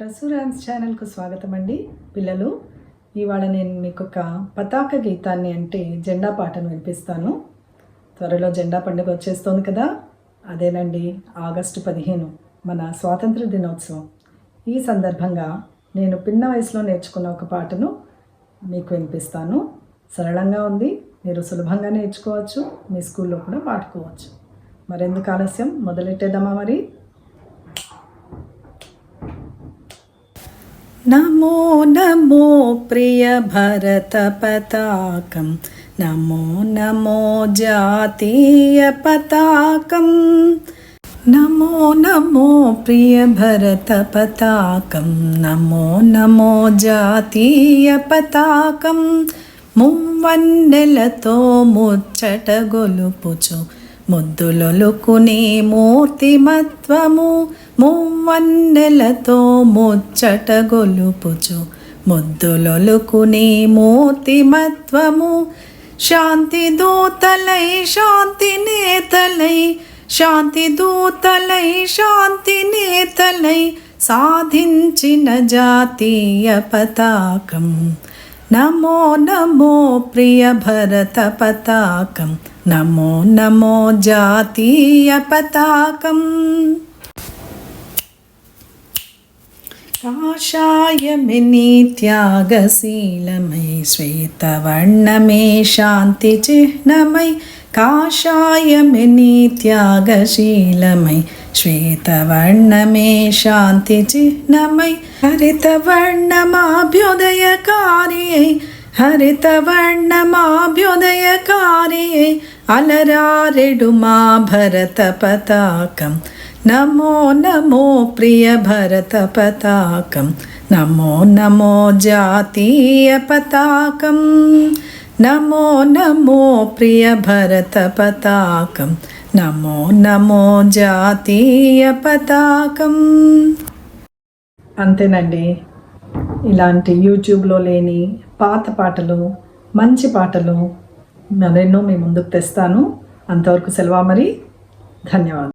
ప్రసూరాన్స్ ఛానల్కు స్వాగతం అండి పిల్లలు ఇవాళ నేను మీకు ఒక పతాక గీతాన్ని అంటే జెండా పాటను వినిపిస్తాను. త్వరలో జెండా పండుగ వచ్చేస్తోంది కదా? అదేనండి ఆగస్టు పదిహేను మన స్వాతంత్ర దినోత్సవం. ఈ సందర్భంగా నేను పిన్న వయసులో నేర్చుకున్న ఒక పాటను మీకు వినిపిస్తాను. సరళంగా ఉంది మీరు సులభంగా నేర్చుకోవచ్చు మీ స్కూల్లో కూడా పాడుకోవచ్చు. మరెందుకు ఆలస్యం? మొదలెట్టేద్దామా మరి? नमो नमो प्रियभरतपताकं। नमो नमो जातीयपताकं। नमो नमो प्रियभरतपताकं। नमो नमो जातीयपताकं। मुवन्नो मुचटगोलु पुचो నమో ముద్దులొలుకునే మూర్తిమత్వము మువ్వన్నెలతో ముచ్చట గొలుపుచు. ముద్దులొలుకునే మూర్తిమత్వము శాంతి దూతలై శాంతి నేతలై శాంతి దూతలై శాంతి నేతలై సాధించిన జాతీయ పతాకం. నమో నమో ప్రియ భరత పతాకం. नमो नमो जातीयपताकम् काशाय मिनी श्वेतवर्णमे शान्तिचिह्नमयि काशाय मिनित्यागशीलमयि श्वेतवर्णमे शान्तिचिह्नमयि हरितवर्णमाभ्युदयकार्यै త్యాగశీలమై శ్వేతవర్ణమే హరితవర్ణమాభ్యుదయకారి హరితవర్ణమాభ్యుదయకారి అలరారెడు భరత పతాకం. నమో నమో ప్రియ భరత పతాకం. నమో నమో జాతీయ పతాకం. నమో నమో ప్రియ భరత పతాకం. నమో నమో జాతీయ పతాకం. అంతేనండి. ఇలాంటి యూట్యూబ్లో లేని పాత పాటలు మంచి పాటలు మరెన్నో మీ ముందుకు తెస్తాను. అంతవరకు సెలవు మరి? ధన్యవాదాలు.